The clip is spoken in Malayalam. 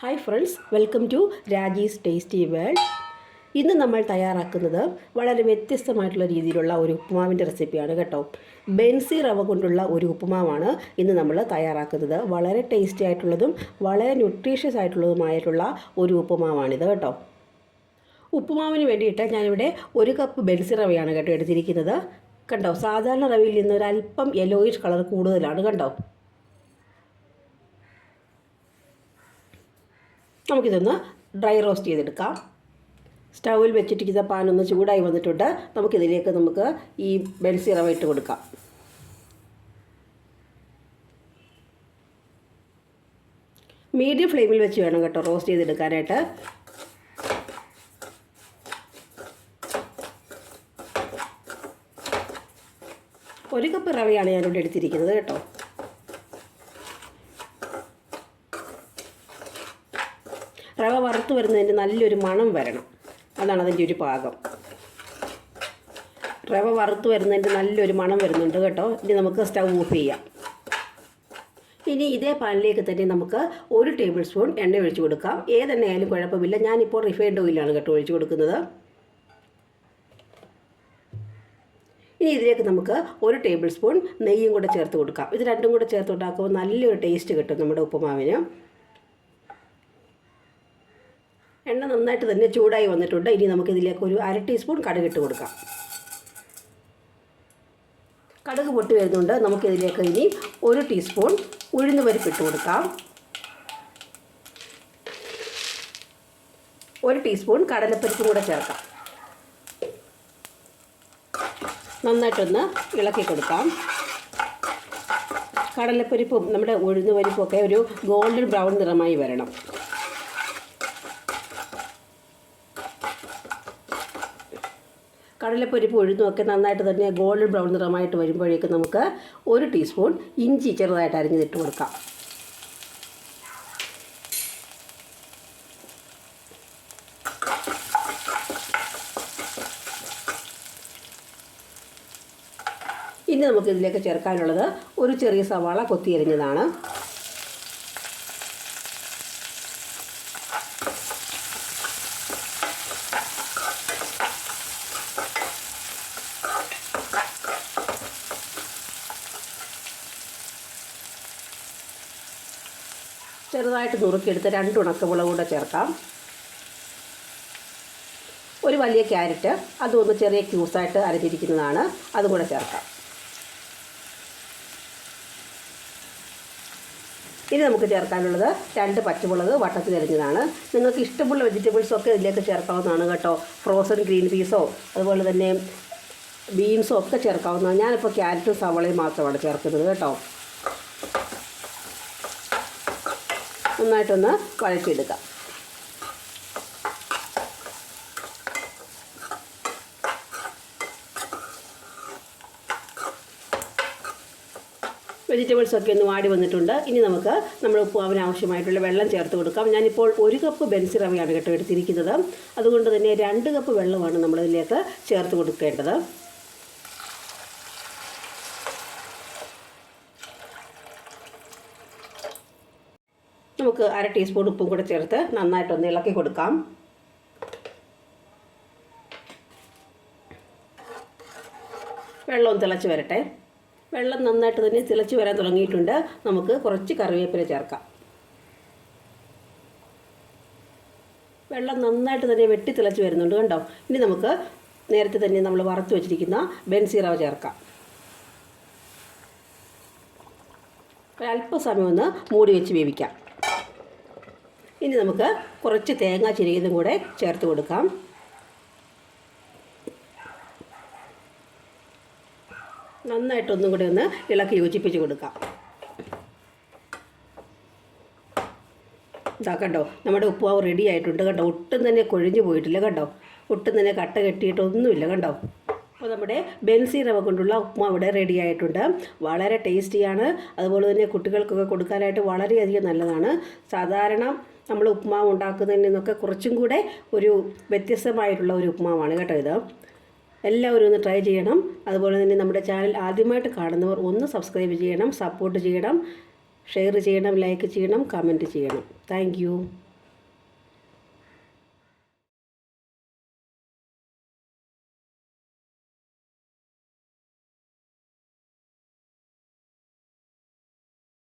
Hi friends welcome to Raji's tasty world ഇന്ന് നമ്മൾ തയ്യാറാക്കുന്നത് വളരെ വ്യത്യസ്തമായിട്ടുള്ള രീതിയിലുള്ള ഒരു ഉപ്പുമാവിന്റെ റെസിപ്പിയാണ് കേട്ടോ. ബെൻസി റവ കൊണ്ടുള്ള ഒരു ഉപ്പുമാവാണ് ഇന്ന് നമ്മൾ തയ്യാറാക്കുന്നത്. വളരെ ടേസ്റ്റി ആയിട്ടുള്ളതും വളരെ ന്യൂട്രീഷ്യസ് ആയിട്ടുള്ളതുമായിട്ടുള്ള ഒരു ഉപ്പുമാവാണിത് കേട്ടോ. ഉപ്പുമാവിന് വേണ്ടിയിട്ട് ഞാനിവിടെ ഒരു കപ്പ് ബെൻസി റവയാണ് കേട്ടോ എടുത്തിരിക്കുന്നത്. കണ്ടോ സാധാരണ റവയിൽ നിന്ന് ഒരു അല്പം യെല്ലോയിഷ് കളർ കൂടുതലാണ് കണ്ടോ. നമുക്കിതൊന്ന് ഡ്രൈ റോസ്റ്റ് ചെയ്തെടുക്കാം. സ്റ്റൗവിൽ വെച്ചിട്ടിരിക്കുന്ന പാൻ ഒന്ന് ചൂടായി വന്നിട്ടുണ്ട്. നമുക്കിതിലേക്ക് നമുക്ക് ഈ ബെൻസി റവ ഇട്ട് കൊടുക്കാം. മീഡിയം ഫ്ലെയിമിൽ വെച്ച് വേണം കേട്ടോ റോസ്റ്റ് ചെയ്തെടുക്കാനായിട്ട്. ഒരു കപ്പ് റവയാണ് ഞാനിവിടെ എടുത്തിരിക്കുന്നത് കേട്ടോ. റവ വറുത്ത് വരുന്നതിന്റെ നല്ലൊരു മണം വരണം. അതാണ് അതിന്റെ ഒരു പാകം. റവ വറുത്ത് വരുന്നതിന്റെ നല്ലൊരു മണം വരുന്നുണ്ട് കേട്ടോ. ഇനി നമുക്ക് സ്റ്റൗ ഓഫ് ചെയ്യാം. ഇനി ഇതേ പാനിലേക്ക് തന്നെ നമുക്ക് ഒരു ടേബിൾ സ്പൂൺ എണ്ണ ഒഴിച്ചു കൊടുക്കാം. ഏതെണ്ണ ആയാലും കുഴപ്പമില്ല. ഞാനിപ്പോൾ റിഫൈൻഡ് ഓയിലാണ് കേട്ടോ ഒഴിച്ചു കൊടുക്കുന്നത്. ഇനി ഇതിലേക്ക് നമുക്ക് ഒരു ടേബിൾ സ്പൂൺ നെയ്യും കൂടെ ചേർത്ത് കൊടുക്കാം. ഇത് രണ്ടും കൂടെ ചേർത്ത് ഉണ്ടാക്കുമ്പോൾ നല്ലൊരു ടേസ്റ്റ് കിട്ടും നമ്മുടെ ഉപ്പുമാവിന്. എണ്ണ നന്നായിട്ട് തന്നെ ചൂടായി വന്നിട്ടുണ്ട്. ഇനി നമുക്കിതിലേക്ക് ഒരു അര ടീസ്പൂൺ കടുക് ഇട്ട് കൊടുക്കാം. കടുക് പൊട്ടി വരുന്നുണ്ട്. നമുക്കിതിലേക്ക് ഇനി ഒരു ടീസ്പൂൺ ഉഴുന്ന് പരിപ്പ് ഇട്ട് കൊടുക്കാം. ഒരു ടീസ്പൂൺ കടലപ്പരിപ്പും കൂടെ ചേർക്കാം. നന്നായിട്ടൊന്ന് ഇളക്കി കൊടുക്കാം. കടലപ്പരിപ്പും നമ്മുടെ ഉഴുന്ന് പരിപ്പും ഒക്കെ ഒരു ഗോൾഡൻ ബ്രൗൺ നിറമായി വരണം. കടലപ്പരിപ്പ് ഉഴുന്നുമൊക്കെ നന്നായിട്ട് തന്നെ ഗോൾഡൻ ബ്രൗൺ നിറമായിട്ട് വരുമ്പോഴേക്കും നമുക്ക് ഒരു ടീസ്പൂൺ ഇഞ്ചി ചെറുതായിട്ട് അരിഞ്ഞിട്ട് കൊടുക്കാം. ഇനി നമുക്ക് ഇതിലേക്ക് ചേർക്കാനുള്ളത് ഒരു ചെറിയ സവാള കൊത്തിയരിഞ്ഞതാണ്. ചെറുതായിട്ട് നുറുക്കിയെടുത്ത് രണ്ട് ഉണക്കമുളക് കൂടെ ചേർക്കാം. ഒരു വലിയ ക്യാരറ്റ് അതൊന്ന് ചെറിയ ക്യൂസായിട്ട് അരഞ്ഞിരിക്കുന്നതാണ്. അതും കൂടെ ചേർക്കാം. ഇനി നമുക്ക് ചേർക്കാനുള്ളത് രണ്ട് പച്ചമുളക് വട്ടത്തിൽ അരിഞ്ഞതാണ്. നിങ്ങൾക്ക് ഇഷ്ടമുള്ള വെജിറ്റബിൾസ് ഒക്കെ ഇതിലേക്ക് ചേർക്കാവുന്നതാണ് കേട്ടോ. ഫ്രോസൺ ഗ്രീൻ പീസോ അതുപോലെ തന്നെ ബീൻസോ ഒക്കെ ചേർക്കാവുന്നതാണ്. ഞാനിപ്പോൾ ക്യാരറ്റും സവളയും മാത്രമാണ് ചേർക്കുന്നത് കേട്ടോ. നന്നായിട്ടൊന്ന് വഴറ്റിയെടുക്കാം വെജിറ്റബിൾസ് ഒക്കെ ഒന്ന് വാടി വന്നിട്ടുണ്ട്. ഇനി നമുക്ക് നമ്മൾ ഉപ്പുമാവിന് ആവശ്യമായിട്ടുള്ള വെള്ളം ചേർത്ത് കൊടുക്കാം. ഞാനിപ്പോൾ ഒരു കപ്പ് ബെൻസി റവയാണ് കേട്ടോ എടുത്തിരിക്കുന്നത്. അതുകൊണ്ട് തന്നെ രണ്ട് കപ്പ് വെള്ളമാണ് നമ്മളിതിലേക്ക് ചേർത്ത് കൊടുക്കേണ്ടത്. നമുക്ക് അര ടീസ്പൂൺ ഉപ്പും കൂടെ ചേർത്ത് നന്നായിട്ടൊന്ന് ഇളക്കി കൊടുക്കാം. വെള്ളം തിളച്ച് വരട്ടെ. വെള്ളം നന്നായിട്ട് തന്നെ തിളച്ച് വരാൻ തുടങ്ങിയിട്ടുണ്ട്. നമുക്ക് കുറച്ച് കറിവേപ്പില ചേർക്കാം. വെള്ളം നന്നായിട്ട് തന്നെ വെട്ടി തിളച്ച് വരുന്നുണ്ട് കണ്ടോ? ഇനി നമുക്ക് നേരത്തെ തന്നെ നമ്മൾ വറുത്ത് വെച്ചിരിക്കുന്ന ബെൻസീറവ ചേർക്കാം. ഒരല്പസമയം ഒന്ന് മൂടി വെച്ച് വേവിക്കാം. ഇനി നമുക്ക് കുറച്ച് തേങ്ങ ചിരിയതും കൂടെ ചേർത്ത് കൊടുക്കാം. നന്നായിട്ടൊന്നും കൂടെ ഒന്ന് ഇളക്കി യോജിപ്പിച്ച് കൊടുക്കാം. ഇതാ കണ്ടോ നമ്മുടെ ഉപ്പുമാവ് റെഡി ആയിട്ടുണ്ട് കണ്ടോ? ഒട്ടും തന്നെ കൊഴിഞ്ഞു പോയിട്ടില്ല കണ്ടോ? ഒട്ടും തന്നെ കട്ട കെട്ടിയിട്ടൊന്നുമില്ല കണ്ടോ? അപ്പോൾ നമ്മുടെ ബെൻസി റവ കൊണ്ടുള്ള ഉപ്മാ ഇവിടെ റെഡി ആയിട്ടുണ്ട്. വളരെ ടേസ്റ്റിയാണ്. അതുപോലെ തന്നെ കുട്ടികൾക്കൊക്കെ കൊടുക്കാനായിട്ട് വളരെയധികം നല്ലതാണ്. സാധാരണ നമ്മൾ ഉപ്പുമാവ് ഉണ്ടാക്കുന്നതിൽ നിന്നൊക്കെ കുറച്ചും കൂടെ ഒരു വ്യത്യസ്തമായിട്ടുള്ള ഒരു ഉപ്പുമാവാണ് കേട്ടോ ഇത്. എല്ലാവരും ഒന്ന് ട്രൈ ചെയ്യണം. അതുപോലെ തന്നെ നമ്മുടെ ചാനൽ ആദ്യമായിട്ട് കാണുന്നവർ ഒന്ന് സബ്സ്ക്രൈബ് ചെയ്യണം സപ്പോർട്ട് ചെയ്യണം ഷെയർ ചെയ്യണം ലൈക്ക് ചെയ്യണം കമന്റ് ചെയ്യണം. താങ്ക്